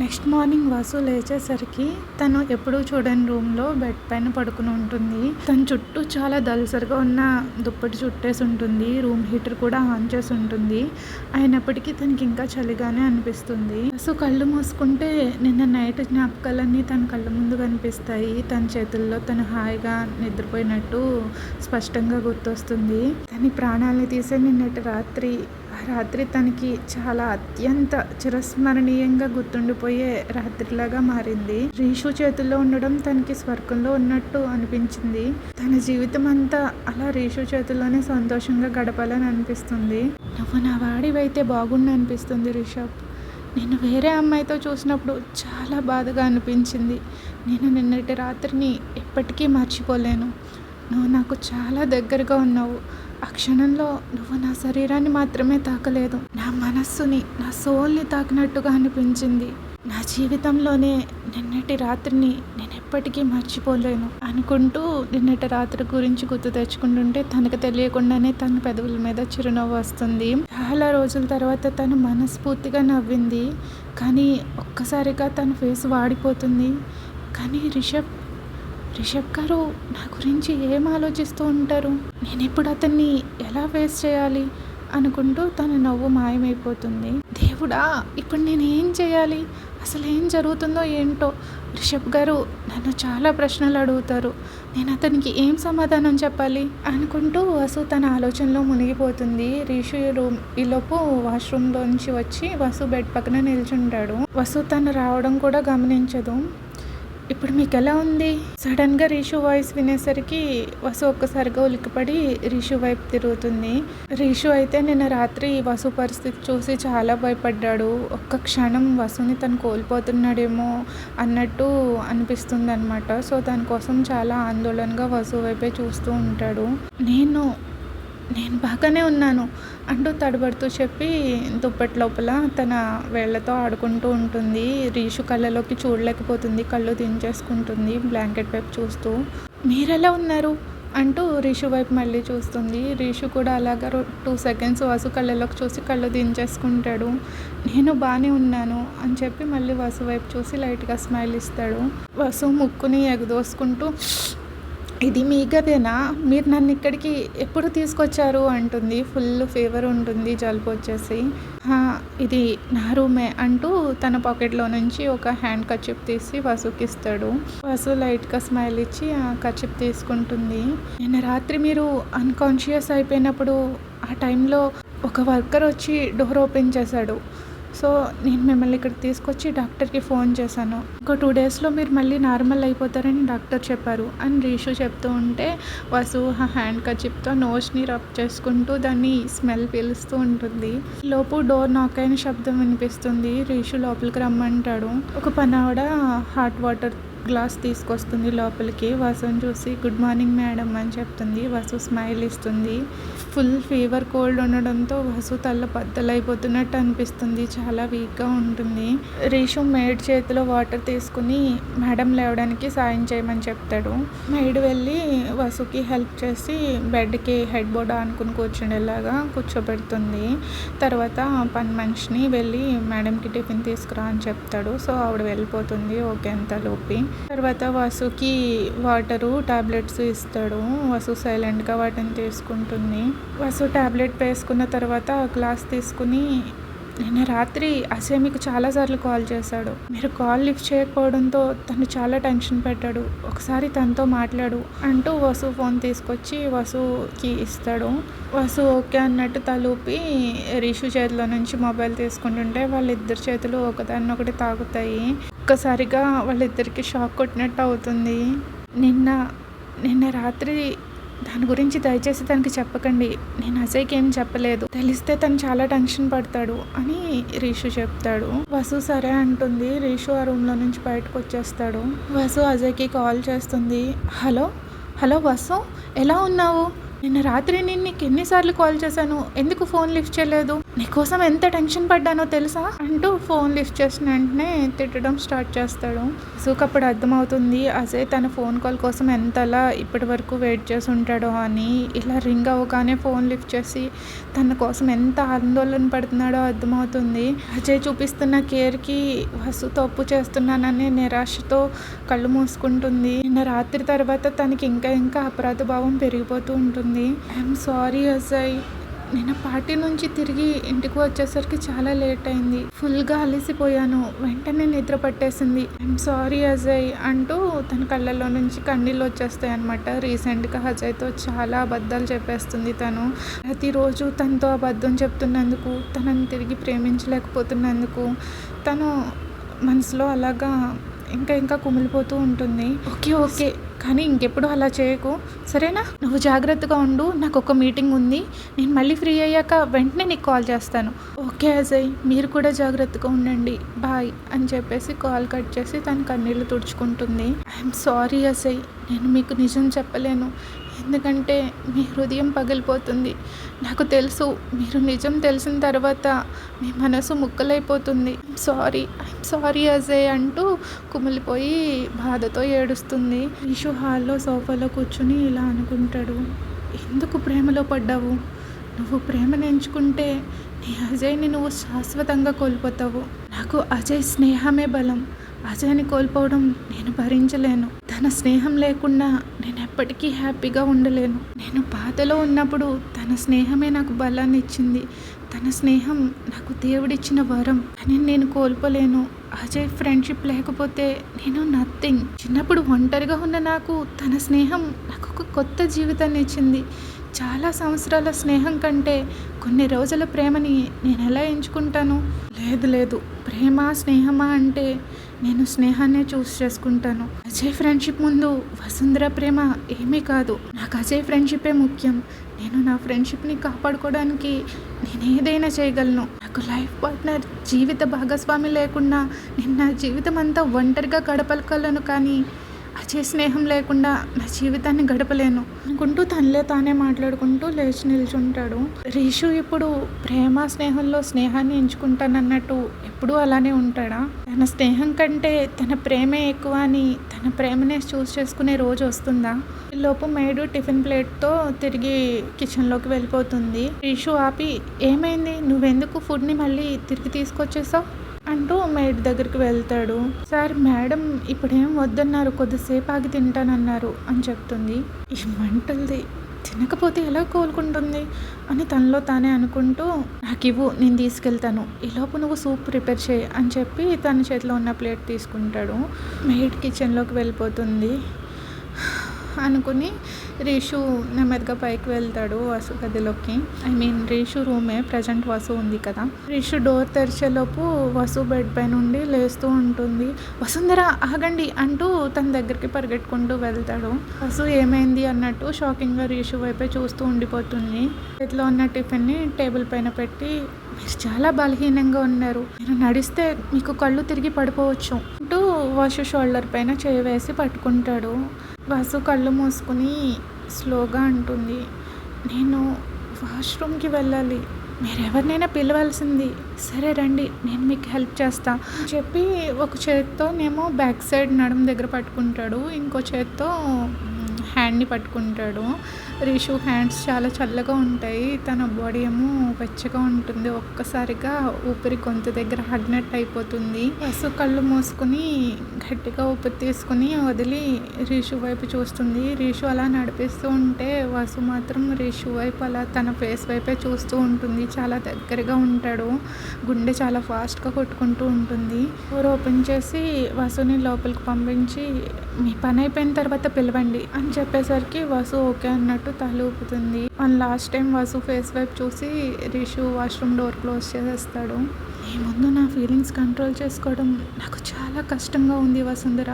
Next morning Vasu లేచేసరికి తను ఎప్పుడూ చూడని రూమ్లో బెడ్ పైన పడుకుని ఉంటుంది. తన చుట్టూ చాలా దలసరిగా ఉన్న దుప్పటి చుట్టేసి ఉంటుంది. రూమ్ హీటర్ కూడా ఆన్ చేసి ఉంటుంది. అయినప్పటికీ తనకి ఇంకా చలిగానే అనిపిస్తుంది. వాసు కళ్ళు మూసుకుంటే నిన్న నైట్ జ్ఞాపకాలన్నీ తన కళ్ళ ముందు కనిపిస్తాయి. తన చేతుల్లో తను హాయిగా నిద్రపోయినట్టు స్పష్టంగా గుర్తొస్తుంది. తన ప్రాణాలని తీసే నిన్నటి రాత్రి రాత్రి తనకి చాలా అత్యంత చిరస్మరణీయంగా గుర్తుండిపోయే రాత్రిలాగా మారింది. రీషు చేతుల్లో ఉండడం తనకి స్వర్గంలో ఉన్నట్టు అనిపించింది. తన జీవితం అంతా అలా రీషు చేతుల్లోనే సంతోషంగా గడపాలని అనిపిస్తుంది. నువ్వు నా వాడివైతే బాగుండు అనిపిస్తుంది రిషబ్. నేను వేరే అమ్మాయితో చూసినప్పుడు చాలా బాధగా అనిపించింది. నేను నిన్నటి రాత్రిని ఎప్పటికీ మర్చిపోలేను. నువ్వు నాకు చాలా దగ్గరగా ఉన్నావు. ఆ క్షణంలో నువ్వు నా శరీరాన్ని మాత్రమే తాకలేదు. నా మనస్సుని నా సోల్ని తాకినట్టుగా అనిపించింది. నా జీవితంలోనే నిన్నటి రాత్రిని నేను ఎప్పటికీ మర్చిపోలేను అనుకుంటూ నిన్నటి రాత్రి గురించి గుర్తు తెచ్చుకుంటుంటే తనకు తెలియకుండానే తన పెదవుల మీద చిరునవ్వు వస్తుంది. చాలా రోజుల తర్వాత తను మనస్ఫూర్తిగా నవ్వింది. కానీ ఒక్కసారిగా తన ఫేస్ వాడిపోతుంది. కానీ రిషబ్ రిషబ్ గారు నా గురించి ఏం ఆలోచిస్తూ ఉంటారు? నేను ఇప్పుడు అతన్ని ఎలా ఫేస్ చేయాలి అనుకుంటూ తన నవ్వు మాయమైపోతుంది. దేవుడా ఇప్పుడు నేను ఏం చేయాలి? అసలు ఏం జరుగుతుందో ఏంటో? రిషబ్ గారు నన్ను చాలా ప్రశ్నలు అడుగుతారు. నేను అతనికి ఏం సమాధానం చెప్పాలి అనుకుంటూ వసు తన ఆలోచనలో మునిగిపోతుంది. రిషు రూమ్ ఈలోపు వాష్రూమ్లోంచి వచ్చి వసు బెడ్ పక్కన నిల్చుంటాడు. వసు తను రావడం కూడా గమనించదు. ఇప్పుడు మీకు ఎలా ఉంది? సడన్గా రీషు వాయిస్ వినేసరికి వసు ఒక్కసారిగా ఉలికిపడి రీషు వైపు తిరుగుతుంది. రీషు అయితే నిన్న రాత్రి వసు పరిస్థితి చూసి చాలా భయపడ్డాడు. ఒక్క క్షణం వసుని తను కోల్పోతున్నాడేమో అన్నట్టు అనిపిస్తుంది అనమాట సో దానికోసం చాలా ఆందోళనగా వసు వైపే చూస్తూ ఉంటాడు. నేను నేను బాగానే ఉన్నాను అంటూ తడబడుతూ చెప్పి దుప్పటి లోపల తన వేళ్ళతో ఆడుకుంటూ ఉంటుంది. రీషు కళ్ళలోకి చూడలేకపోతుంది. కళ్ళు దించేసుకుంటుంది. బ్లాంకెట్ వైపు చూస్తూ మీరెలా ఉన్నారు? అంటూ రీషు వైపు మళ్ళీ చూస్తుంది. రీషు కూడా అలాగా టూ సెకండ్స్ వసు కళ్ళలోకి చూసి కళ్ళు దించేసుకుంటాడు. నేను బాగానే ఉన్నాను అని చెప్పి మళ్ళీ వసు వైపు చూసి లైట్గా స్మైల్ ఇస్తాడు. వసు ముక్కుని ఎగదోసుకుంటూ ఇది మీ గదేనా మీరు నన్ను ఇక్కడికి ఎప్పుడు తీసుకొచ్చారు? అంటుంది. ఫుల్ ఫీవర్ ఉంటుంది జలుబు వచ్చేసి. ఇది నా రూమే అంటూ తన పాకెట్లో నుంచి ఒక హ్యాండ్ కచ్చిప్ తీసి వసుకి ఇస్తాడు వసు లైట్గా స్మైల్ ఇచ్చి ఆ కచ్చిప్ తీసుకుంటుంది. నిన్న రాత్రి మీరు అన్కాన్షియస్ అయిపోయినప్పుడు ఆ టైంలో ఒక వర్కర్ వచ్చి డోర్ ఓపెన్ చేశాడు. సో నేను మిమ్మల్ని ఇక్కడ తీసుకొచ్చి డాక్టర్కి ఫోన్ చేశాను. ఒక టూ డేస్లో మీరు మళ్ళీ నార్మల్ అయిపోతారని డాక్టర్ చెప్పారు. అని రీషు చెప్తూ ఉంటే వసు ఆ హ్యాండ్ కచిప్తో నోస్ని రబ్ చేసుకుంటూ దాన్ని స్మెల్ పీలుస్తూ ఉంటుంది. లోపు డోర్ నాక్ అయిన శబ్దం వినిపిస్తుంది. రీషు లోపలికి రమ్మంటాడు. ఒక పనావిడ హాట్ వాటర్ గ్లాస్ తీసుకొస్తుంది లోపలికి. వసుని చూసి గుడ్ మార్నింగ్ మేడం అని చెప్తుంది. వసు స్మైల్ ఇస్తుంది. ఫుల్ ఫీవర్ కోల్డ్ ఉండడంతో వసు తల్ల బద్దలైపోతున్నట్టు అనిపిస్తుంది. చాలా వీక్గా ఉంటుంది. రీషు మేడ్ చేతిలో వాటర్ తీసుకుని మేడం లేవడానికి సాయం చేయమని చెప్తాడు. మేడ్ వెళ్ళి వసుకి హెల్ప్ చేసి బెడ్కి హెడ్ బోర్డ్ ఆనుకుని కూర్చుండేలాగా కూర్చోబెడుతుంది. తర్వాత పని మనిషిని వెళ్ళి మేడంకి టిఫిన్ తీసుకురా అని చెప్తాడు. సో ఆవిడ వెళ్ళిపోతుంది ఓకే అంత లోపి. తర్వాత వసుకి వాటరు టాబ్లెట్స్ ఇస్తాడు. వసు సైలెంట్గా వాటిని తీసుకుంటుంది. వసు టాబ్లెట్ వేసుకున్న తర్వాత గ్లాస్ తీసుకుని నిన్న రాత్రి అసే మీకు చాలాసార్లు కాల్ చేశాడు. మీరు కాల్ లిఫ్ట్ చేయకపోవడంతో తను చాలా టెన్షన్ పెట్టాడు. ఒకసారి తనతో మాట్లాడు అంటూ వసు ఫోన్ తీసుకొచ్చి వసుకి ఇస్తాడు. వసు ఓకే అన్నట్టు తలూపి రిషు చేతిలో నుంచి మొబైల్ తీసుకుంటుంటే వాళ్ళిద్దరి చేతులు ఒకదాన్ని ఒకటి తాగుతాయి. ఒక్కసారిగా వాళ్ళిద్దరికి షాక్ కొట్టినట్టు అవుతుంది. నిన్న నిన్న రాత్రి దాని గురించి దయచేసి తనకి చెప్పకండి. నేను అజయ్కి ఏం చెప్పలేదు. తెలిస్తే తను చాలా టెన్షన్ పడతాడు అని రీషు చెప్తాడు. వసు సరే అంటుంది. రీషు ఆ రూమ్లో నుంచి బయటకు వచ్చేస్తాడు. వసు అజయ్కి కాల్ చేస్తుంది. హలో? హలో వసు? ఎలా ఉన్నావు? నిన్న రాత్రి నేను నీకు ఎన్నిసార్లు కాల్ చేశాను. ఎందుకు ఫోన్ లిఫ్ట్ చేయలేదు? నీకోసం ఎంత టెన్షన్ పడ్డానో తెలుసా? అంటూ ఫోన్ లిఫ్ట్ చేసిన వెంటనే తిట్టడం స్టార్ట్ చేస్తాడు. సుక్ అప్పుడు అర్థమవుతుంది అజయ్ తన ఫోన్ కాల్ కోసం ఎంతలా ఇప్పటి వరకు వెయిట్ చేసి ఉంటాడో అని. ఇలా రింగ్ అవ్వగానే ఫోన్ లిఫ్ట్ చేసి తన కోసం ఎంత ఆందోళన పడుతున్నాడో అర్థమవుతుంది. అజయ్ చూపిస్తున్న కేర్కి వసు తప్పు చేస్తున్నాననే నిరాశతో కళ్ళు మూసుకుంటుంది. నిన్న రాత్రి తర్వాత తనకి ఇంకా ఇంకా అపరాధ భావం పెరిగిపోతూ ఉంటుంది. ఐఎమ్ సారీ అజయ్ నేను పార్టీ నుంచి తిరిగి ఇంటికి వచ్చేసరికి చాలా లేట్ అయింది. ఫుల్గా అలసిపోయాను. వెంటనే నిద్ర పట్టేసింది. ఐఎమ్ సారీ అజయ్ అంటూ తన కళ్ళల్లో నుంచి కన్నీళ్ళు వచ్చేస్తాయి అనమాట రీసెంట్గా అజయ్తో చాలా అబద్ధాలు చెప్పేస్తుంది తను. ప్రతిరోజు తనతో అబద్ధం చెప్తున్నందుకు తనని తిరిగి ప్రేమించలేకపోతున్నందుకు తను మనసులో అలాగా ఇంకా ఇంకా కుమిలిపోతూ ఉంటుంది. Okay okay. కానీ ఇంకెప్పుడు అలా చేయకు. సరేనా? నువ్వు జాగ్రత్తగా ఉండు నాకు ఒక మీటింగ్ ఉంది. నేను మళ్ళీ ఫ్రీ అయ్యాక వెంటనే నీకు కాల్ చేస్తాను. ఓకే అజయ్ మీరు కూడా జాగ్రత్తగా ఉండండి. బాయ్ అని చెప్పేసి కాల్ కట్ చేసి తన కన్నీళ్ళు తుడుచుకుంటుంది. ఐఎమ్ సారీ అజయ్ నేను మీకు నిజం చెప్పలేను. ఎందుకంటే మీ హృదయం పగిలిపోతుంది. నాకు తెలుసు మీరు నిజం తెలిసిన తర్వాత మీ మనసు ముక్కలైపోతుంది. సారీ ఐమ్ సారీ అజయ్ అంటూ కుమిలిపోయి బాధతో ఏడుస్తుంది. ఇషు హాల్లో సోఫాలో కూర్చుని ఇలా అనుకుంటాడు. ఎందుకు ప్రేమలో పడ్డావు? నువ్వు ప్రేమను ఎంచుకుంటే నీ అజయ్ని నువ్వు శాశ్వతంగా కోల్పోతావు. నాకు అజయ్ స్నేహమే బలం. అజయ్ని కోల్పోవడం నేను భరించలేను. తన స్నేహం లేకుండా నేను ఎప్పటికీ హ్యాపీగా ఉండలేను. నేను బాధలో ఉన్నప్పుడు తన స్నేహమే నాకు బలాన్ని ఇచ్చింది. తన స్నేహం నాకు దేవుడిచ్చిన వరం. అని నేను కోల్పోలేను. అజయ్ ఫ్రెండ్షిప్ లేకపోతే నేను నథింగ్. చిన్నప్పుడు ఒంటరిగా ఉన్న నాకు తన స్నేహం నాకు ఒక కొత్త జీవితాన్ని ఇచ్చింది. చాలా సంవత్సరాల స్నేహం కంటే కొన్ని రోజుల ప్రేమని నేను ఎలా ఎంచుకుంటాను? లేదు లేదు. ప్రేమ స్నేహమా అంటే నేను స్నేహాన్నే చూస్ చేసుకుంటాను. అజయ్ ఫ్రెండ్షిప్ ముందు వసుంధర ప్రేమ ఏమీ కాదు. నాకు అజయ్ ఫ్రెండ్షిప్పే ముఖ్యం. నేను నా ఫ్రెండ్షిప్ని కాపాడుకోవడానికి నేను ఏదైనా చేయగలను. నాకు లైఫ్ పార్ట్నర్ జీవిత భాగస్వామి లేకుండా నేను నా జీవితం అంతా ఒంటరిగా గడపలకలను కానీ అజయ్ స్నేహం లేకుండా నా జీవితాన్ని గడపలేను. అనుకుంటూ తనలే తానే మాట్లాడుకుంటూ లేచి నిల్చుంటాడు. రీషు ఇప్పుడు ప్రేమ స్నేహంలో స్నేహాన్ని ఎంచుకుంటానన్నట్టు ఎప్పుడూ అలానే ఉంటాడా? తన స్నేహం కంటే తన ప్రేమే ఎక్కువ అని తన ప్రేమనే చూస్ చేసుకునే రోజు వస్తుందా? లోపు మేడు టిఫిన్ ప్లేట్తో తిరిగి కిచెన్లోకి వెళ్ళిపోతుంది. రీషు ఆపి ఏమైంది? నువ్వెందుకు ఫుడ్ని మళ్ళీ తిరిగి తీసుకొచ్చేసావు? అంటూ మేడ్ దగ్గరికి వెళ్తాడు. సార్ మేడం ఇప్పుడేం వద్దన్నారు కొద్దిసేపు ఆగి తింటానన్నారు అని చెప్తుంది. ఈ మంటలది తినకపోతే ఎలా కోలుకుంటుంది? అని తనలో తానే అనుకుంటూ నాకు ఇవ్వు నేను తీసుకెళ్తాను. ఈలోపు నువ్వు సూప్ ప్రిపేర్ చేయి అని చెప్పి తన చేతిలో ఉన్న ప్లేట్ తీసుకుంటాడు. మెయిడ్ కిచెన్లోకి వెళ్ళిపోతుంది. అనుకుని రీషు నెమ్మదిగా పైకి వెళ్తాడు వసు గదిలోకి ఐ మీన్ రీషు రూమే ప్రజెంట్ వసు ఉంది కదా. రీషు డోర్ తెరిచేలోపు వసు బెడ్ పై నుండి లేస్తూ ఉంటుంది. వసుంధర ఆగండి అంటూ తన దగ్గరికి పరిగెట్టుకుంటూ వెళ్తాడు. వసు ఏమైంది అన్నట్టు షాకింగ్గా రీషు వైపే చూస్తూ ఉండిపోతుంది. చేతిలో ఉన్న టిఫిన్ని టేబుల్ పైన పెట్టి మీరు చాలా బలహీనంగా ఉన్నారు. మీరు నడిస్తే మీకు కళ్ళు తిరిగి పడిపోవచ్చు అంటూ వసు షోల్డర్ పైన చేయి వేసి పట్టుకుంటాడు. వసు కళ్ళు మూసుకుని స్లోగా అంటుంది. నేను వాష్రూమ్కి వెళ్ళాలి. మీరెవరినైనా పిలవాల్సింది. సరే రండి నేను మీకు హెల్ప్ చేస్తా. చెప్పి ఒక చేత్తో నేమో బ్యాక్ సైడ్ నడుము దగ్గర పట్టుకుంటాడు. ఇంకో చేత్తో హ్యాండ్ని పట్టుకుంటాడు. రిషు హ్యాండ్స్ చాలా చల్లగా ఉంటాయి. తన బాడీ ఏమో వెచ్చగా ఉంటుంది. ఒక్కసారిగా ఊపిరి గొంతు దగ్గర హగ్నట్ అయిపోతుంది. వసు కళ్ళు మూసుకుని గట్టిగా ఊపిరి తీసుకుని వదిలి రిషు వైపు చూస్తుంది. రిషు అలా నడిపిస్తూ ఉంటే వసు మాత్రం రిషు వైపు అలా తన ఫేస్ వైపే చూస్తూ ఉంటుంది. చాలా దగ్గరగా ఉంటాడు. గుండె చాలా ఫాస్ట్గా కొట్టుకుంటూ ఉంటుంది. డోర్ ఓపెన్ చేసి వసుని లోపలికి పంపించి మీ పని అయిపోయిన తర్వాత పిలవండి అని చెప్పేసరికి వసు ఓకే అన్నట్టు తల ఊపుతుంది one last time Vasu face వైపు చూసి రిషు వాష్రూమ్ డోర్ క్లోజ్ చేసేస్తాడు. ఈ ముందు నా ఫీలింగ్స్ కంట్రోల్ చేసుకోవడం నాకు చాలా కష్టంగా ఉంది వసుంధర.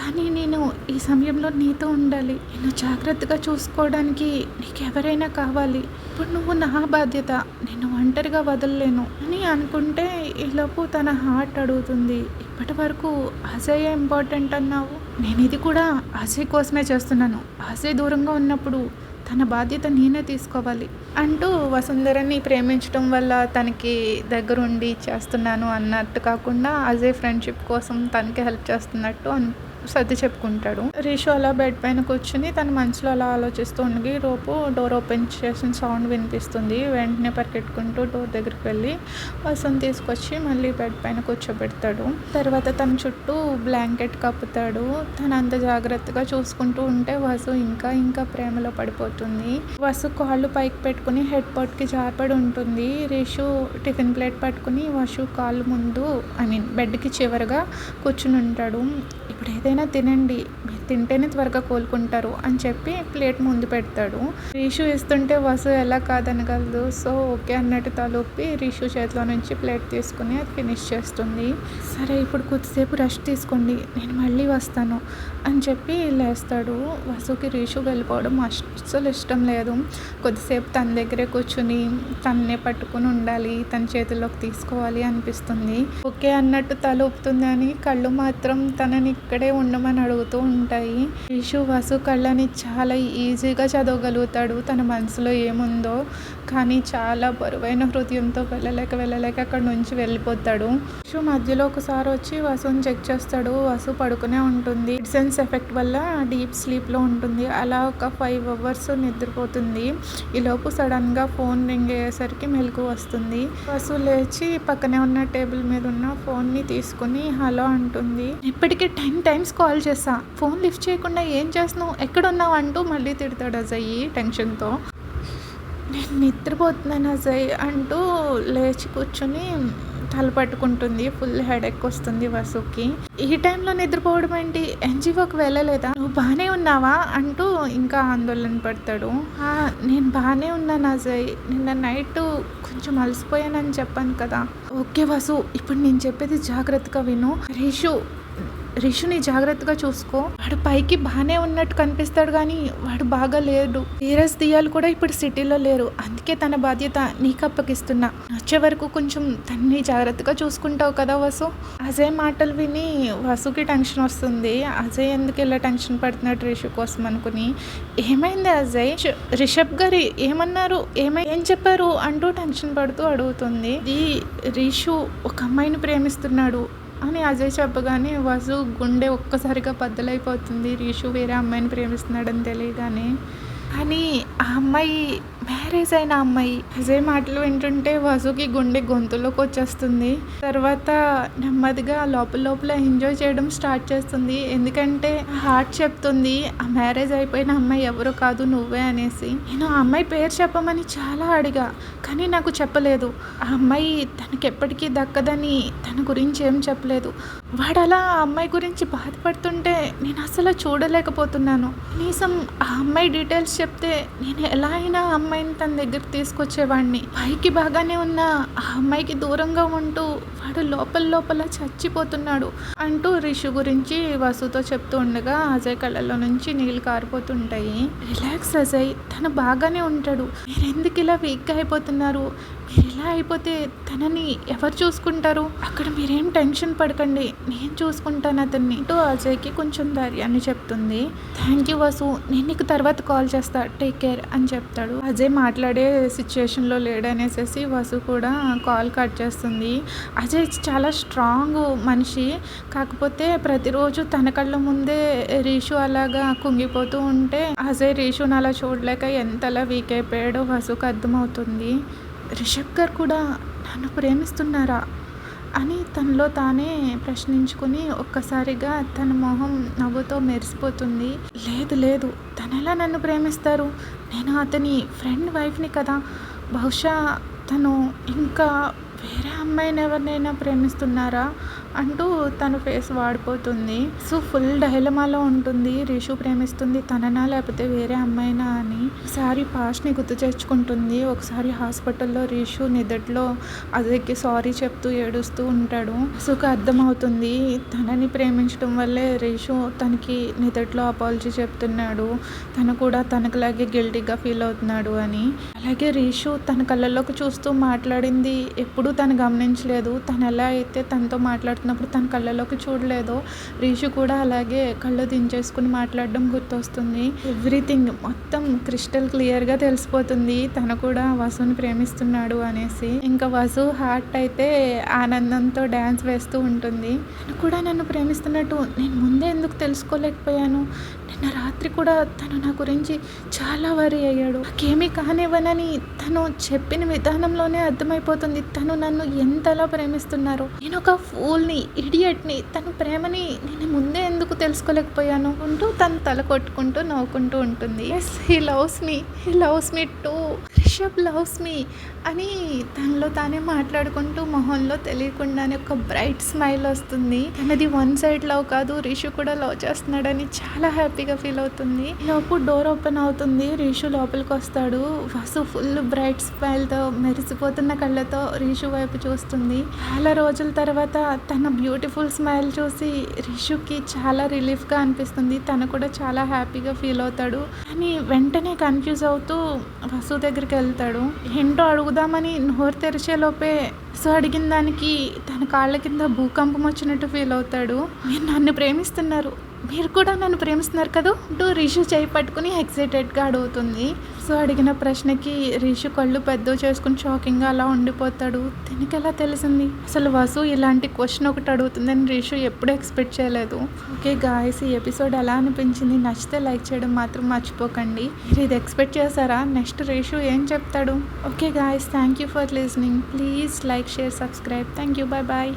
కానీ నేను ఈ సమయంలో నీతో ఉండాలి. నేను జాగ్రత్తగా చూసుకోవడానికి నీకు ఎవరైనా కావాలి. ఇప్పుడు నువ్వు నా బాధ్యత. నేను ఒంటరిగా వదలలేను అని అనుకుంటే ఈలోపు తన హార్ట్ అడుగుతుంది. ఇప్పటి వరకు అజయ్ ఇంపార్టెంట్ అన్నావు? నేను ఇది కూడా అజయ్ కోసమే చేస్తున్నాను. అజయ్ దూరంగా ఉన్నప్పుడు తన బాధ్యత నేనే తీసుకోవాలి అంటూ వసుంధరని ప్రేమించడం వల్ల తనకి దగ్గరుండి చేస్తున్నాను అన్నట్టు కాకుండా అజయ్ ఫ్రెండ్షిప్ కోసం తనకి హెల్ప్ చేస్తున్నట్టు అను సర్ది చెప్పుకుంటాడు. రీషు అలా బెడ్ పైన కూర్చుని తన మనసులో అలా ఆలోచిస్తూ ఉండి రోపు డోర్ ఓపెన్ చేసిన సౌండ్ వినిపిస్తుంది. వెంటనే పరిగెట్టుకుంటూ డోర్ దగ్గరికి వెళ్ళి వసంత్ తీసుకొచ్చి మళ్ళీ బెడ్ పైన కూర్చోబెడతాడు. తర్వాత తన చుట్టూ బ్లాంకెట్ కప్పుతాడు. తను అంత జాగ్రత్తగా చూసుకుంటూ ఉంటే వసు ఇంకా ఇంకా ప్రేమలో పడిపోతుంది. వసు కాళ్ళు పైకి పెట్టుకుని హెడ్కి జారిపడి ఉంటుంది. రీషు టిఫిన్ ప్లేట్ పట్టుకుని వసు కాళ్ళు ముందు ఐ మీన్ బెడ్కి చివరగా కూర్చుని ఉంటాడు. ఇప్పుడు ఏదైనా తినండి మీరు తింటేనే త్వరగా కోలుకుంటారు అని చెప్పి ప్లేట్ ముందు పెడతాడు. రీషు ఇస్తుంటే వసు ఎలా కాదనగలదు? సో ఓకే అన్నట్టు తలొప్పి రీషు చేతిలో నుంచి ప్లేట్ తీసుకుని అది ఫినిష్ చేస్తుంది. సరే ఇప్పుడు కొద్దిసేపు రెస్ట్ తీసుకోండి. నేను మళ్ళీ వస్తాను. అని చెప్పి లేస్తాడు. వసుకి రీషు వెళ్ళిపోవడం అస్సలు ఇష్టం లేదు. కొద్దిసేపు తన దగ్గరే కూర్చుని తన్నే పట్టుకుని ఉండాలి తన చేతుల్లోకి తీసుకోవాలి అనిపిస్తుంది. ఓకే అన్నట్టు తల ఊపుతుంది అని కళ్ళు మాత్రం తనని ఇక్కడే ఉండమని అడుగుతూ ఉంటాయి. రీషు వసు కళ్ళని చాలా ఈజీగా చదవగలుగుతాడు. తన మనసులో ఏముందో కానీ చాలా బరువైన హృదయంతో వెళ్ళలేక వెళ్ళలేక అక్కడ నుంచి వెళ్ళిపోతాడు. రిషు మధ్యలో ఒకసారి వచ్చి వసుని చెక్ చేస్తాడు. వసు పడుకునే ఉంటుంది. సెన్స్ ఎఫెక్ట్ వల్ల డీప్ స్లీప్లో ఉంటుంది. అలా ఒక ఫైవ్ అవర్స్ నిద్రపోతుంది. ఈలోపు సడన్గా ఫోన్ రింగ్ అయ్యేసరికి మెలకు వస్తుంది. వసు లేచి పక్కనే ఉన్న టేబుల్ మీద ఉన్న ఫోన్ని తీసుకుని హలో అంటుంది. ఇప్పటికే టెన్ టైమ్స్ కాల్ చేసా ఫోన్ లిఫ్ట్ చేయకుండా ఏం చేస్తున్నావు? ఎక్కడున్నావు? అంటూ మళ్ళీ తిడతాడు అజయ్యి టెన్షన్తో నేను నిద్రపోతున్నాను అజయ్ అంటూ లేచి కూర్చొని తల పట్టుకుంటుంది. ఫుల్ హెడెక్ వస్తుంది వసుకి. ఈ టైంలో నిద్రపోవడం ఏంటి? ఎన్జిఓకి వెళ్ళలేదా? నువ్వు బాగానే ఉన్నావా? అంటూ ఇంకా ఆందోళన పడతాడు. నేను బాగానే ఉన్నాను అజయ్. నిన్న నైట్ కొంచెం అలసిపోయానని చెప్పాను కదా. ఓకే వసు ఇప్పుడు నేను చెప్పేది జాగ్రత్తగా విను. రేషు రిషుని జాగ్రత్తగా చూసుకో. వాడు పైకి బాగానే ఉన్నట్టు కనిపిస్తాడు కానీ వాడు బాగా లేడు. ధీరజ్ దియాలు కూడా ఇప్పుడు సిటీలో లేరు. అందుకే తన బాధ్యత నీకు అప్పగిస్తున్నా. వచ్చే వరకు కొంచెం తన్ని జాగ్రత్తగా చూసుకుంటావు కదా వసు. అజయ్ మాటలు విని వసుకి టెన్షన్ వస్తుంది. అజయ్ ఎందుకు ఇలా టెన్షన్ పడుతున్నాడు రిషు కోసం అనుకుని. ఏమైంది అజయ్? రిషబ్ గారి ఏమన్నారు? ఏమై ఏం చెప్పారు? అంటూ టెన్షన్ పడుతూ అడుగుతుంది. ఈ రిషు ఒక అమ్మాయిని ప్రేమిస్తున్నాడు. అని అజయ్ చెప్పగానే వసు గుండె ఒక్కసారిగా బద్దలైపోతుంది. రీషు వేరే అమ్మాయిని ప్రేమిస్తున్నాడని తెలియగానే కానీ ఆ అమ్మాయి మ్యారేజ్ అయిన అమ్మాయి అజయ్ మాటలు వింటుంటే వసుకి గుండె గొంతులోకి వచ్చేస్తుంది. తర్వాత నెమ్మదిగా లోపల లోపల ఎంజాయ్ చేయడం స్టార్ట్ చేస్తుంది. ఎందుకంటే హార్ట్ చెప్తుంది ఆ మ్యారేజ్ అయిపోయిన అమ్మాయి ఎవరు కాదు నువ్వే అనేసి. నేను ఆ అమ్మాయి పేరు చెప్పమని చాలా అడిగా కానీ నాకు చెప్పలేదు. ఆ అమ్మాయి తనకి ఎప్పటికీ దక్కదని తన గురించి ఏం చెప్పలేదు. వాడు అలా ఆ అమ్మాయి గురించి బాధపడుతుంటే నేను అసలు చూడలేకపోతున్నాను. కనీసం ఆ అమ్మాయి డీటెయిల్స్ చెప్తే నేను ఎలా అయినా ఆ అమ్మాయిని తన దగ్గరికి తీసుకొచ్చేవాడిని పైకి బాగానే ఉన్న ఆ అమ్మాయికి దూరంగా ఉంటూ వాడు లోపల లోపల చచ్చిపోతున్నాడు అంటూ రిషు గురించి వసుతో చెప్తూ ఉండగా అజయ్ కళ్ళల్లో నుంచి నీళ్ళు కారిపోతుంటాయి. రిలాక్స్ అజయ్ తను బాగానే ఉంటాడు. మీరు ఎందుకు ఇలా వీక్గా అయిపోతున్నారు? ఇలా అయిపోతే తనని ఎవరు చూసుకుంటారు? అక్కడ మీరేం టెన్షన్ పడకండి. నేను చూసుకుంటాను అతన్ని. అంటూ అజయ్కి కొంచెం ధైర్యాన్ని చెప్తుంది. Thank you Vasu. నేను నీకు తర్వాత కాల్ చేస్తా. టేక్ కేర్ అని చెప్తాడు. అజయ్ మాట్లాడే సిచ్యుయేషన్లో లేడనేసేసి వసు కూడా కాల్ కట్ చేస్తుంది. అజయ్ చాలా స్ట్రాంగ్ మనిషి. కాకపోతే ప్రతిరోజు తన కళ్ళ ముందే రీషు అలాగా కుంగిపోతూ ఉంటే అజయ్ రీషుని అలా చూడలేక ఎంతలా వీక్ అయిపోయాడో వసుకు అర్థమవుతుంది. రిషబ్ గారు కూడా నన్ను ప్రేమిస్తున్నారా అని తనలో తానే ప్రశ్నించుకుని ఒక్కసారిగా తన మొహం నవ్వుతో మెరిసిపోతుంది. లేదు లేదు తను ఎలా నన్ను ప్రేమిస్తారు? నేను అతని ఫ్రెండ్ వైఫ్ని కదా. బహుశా తను ఇంకా వేరే అమ్మాయిని ఎవరినైనా ప్రేమిస్తున్నారా? అంటూ తన ఫేస్ వాడిపోతుంది. సో ఫుల్ డైలమాలో ఉంటుంది. రిషు ప్రేమిస్తుంది తననా లేకపోతే వేరే అమ్మాయినా అని ఒకసారి పాస్ట్ని గుర్తు తెచ్చుకుంటుంది ఒకసారి హాస్పిటల్లో రిషు నిదట్లో అదికి సారీ చెప్తూ ఏడుస్తూ ఉంటాడు. సుఖ అర్థమవుతుంది. తనని ప్రేమించడం వల్లే రిషు తనకి నిదట్లో అపాలజీ చెప్తున్నాడు. తను కూడా తనకులాగే గిల్టీగా ఫీల్ అవుతున్నాడు అని. అలాగే రీషు తన కళ్ళలోకి చూస్తూ మాట్లాడింది. ఎప్పుడూ తను గమనించలేదు. తను ఎలా అయితే తనతో మాట్లాడుతుంది మాట్లాడుతున్నప్పుడు తన కళ్ళలోకి చూడలేదు. రీషు కూడా అలాగే కళ్ళు దించేసుకుని మాట్లాడడం గుర్తొస్తుంది. ఎవ్రీథింగ్ మొత్తం క్రిస్టల్ క్లియర్గా తెలిసిపోతుంది. తను కూడా వసుని ప్రేమిస్తున్నాడు అనేసి. ఇంకా వసు హార్ట్ అయితే ఆనందంతో డ్యాన్స్ వేస్తూ ఉంటుంది. తను కూడా నన్ను ప్రేమిస్తున్నట్టు నేను ముందే ఎందుకు తెలుసుకోలేకపోయాను? నిన్న రాత్రి కూడా తను నా గురించి చాలా వరి అయ్యాడు. నాకేమీ కానివ్వనని తను చెప్పిన విధానంలోనే అర్థమైపోతుంది. తను నన్ను ఎంతలా ప్రేమిస్తున్నారు. నేను ఒక ఫూల్ని ఇడియట్ని తన ప్రేమని నేను ముందే ఎందుకు తెలుసుకోలేకపోయాను? అంటూ తను తల కొట్టుకుంటూ నవ్వుకుంటూ ఉంటుంది. Yes he loves me he loves me too Rishabh loves me అని తనలో తానే మాట్లాడుకుంటూ మొహంలో తెలియకుండానే ఒక బ్రైట్ స్మైల్ వస్తుంది. తనది వన్ సైడ్ లవ్ కాదు రిషు కూడా లవ్ చేస్తున్నాడని చాలా హ్యాపీగా ఫీల్ అవుతుంది. లోపు డోర్ ఓపెన్ అవుతుంది రిషు లోపలికి వస్తాడు. వసు ఫుల్ బ్రైట్ స్మైల్తో మెరిసిపోతున్న కళ్ళతో రిషు వైపు చూస్తుంది. చాలా రోజుల తర్వాత తన బ్యూటిఫుల్ స్మైల్ చూసి రిషుకి చాలా రిలీఫ్గా అనిపిస్తుంది. తను కూడా చాలా హ్యాపీగా ఫీల్ అవుతాడు. కానీ వెంటనే కన్ఫ్యూజ్ అవుతూ వసు దగ్గరికి వెళ్తాడు. ఏంటో అడుగుదామని నోరు తెరిచే లోపే సో అడిగిన దానికి తన కాళ్ళ కింద భూకంపం వచ్చినట్టు ఫీల్ అవుతాడు. మీరు నన్ను ప్రేమిస్తున్నారు. మీరు కూడా నన్ను ప్రేమిస్తున్నారు కదా? అంటూ రిషు చేయి పట్టుకుని ఎక్సైటెడ్గా అడుగుతుంది. సో అడిగిన ప్రశ్నకి రిషు కళ్ళు పెద్ద చేసుకుని షాకింగ్గా అలా ఉండిపోతాడు. దీనికి ఎలా తెలిసింది? అసలు వసు ఇలాంటి క్వశ్చన్ ఒకటి అడుగుతుందని రిషు ఎప్పుడు ఎక్స్పెక్ట్ చేయలేదు. ఓకే గాయస్ ఈ ఎపిసోడ్ ఎలా అనిపించింది? నచ్చితే లైక్ చేయడం మాత్రం మర్చిపోకండి. మీరు ఇది ఎక్స్పెక్ట్ చేశారా? నెక్స్ట్ రిషు ఏం చెప్తాడు? Okay guys thank you for listening. Please like share subscribe. Thank you bye bye.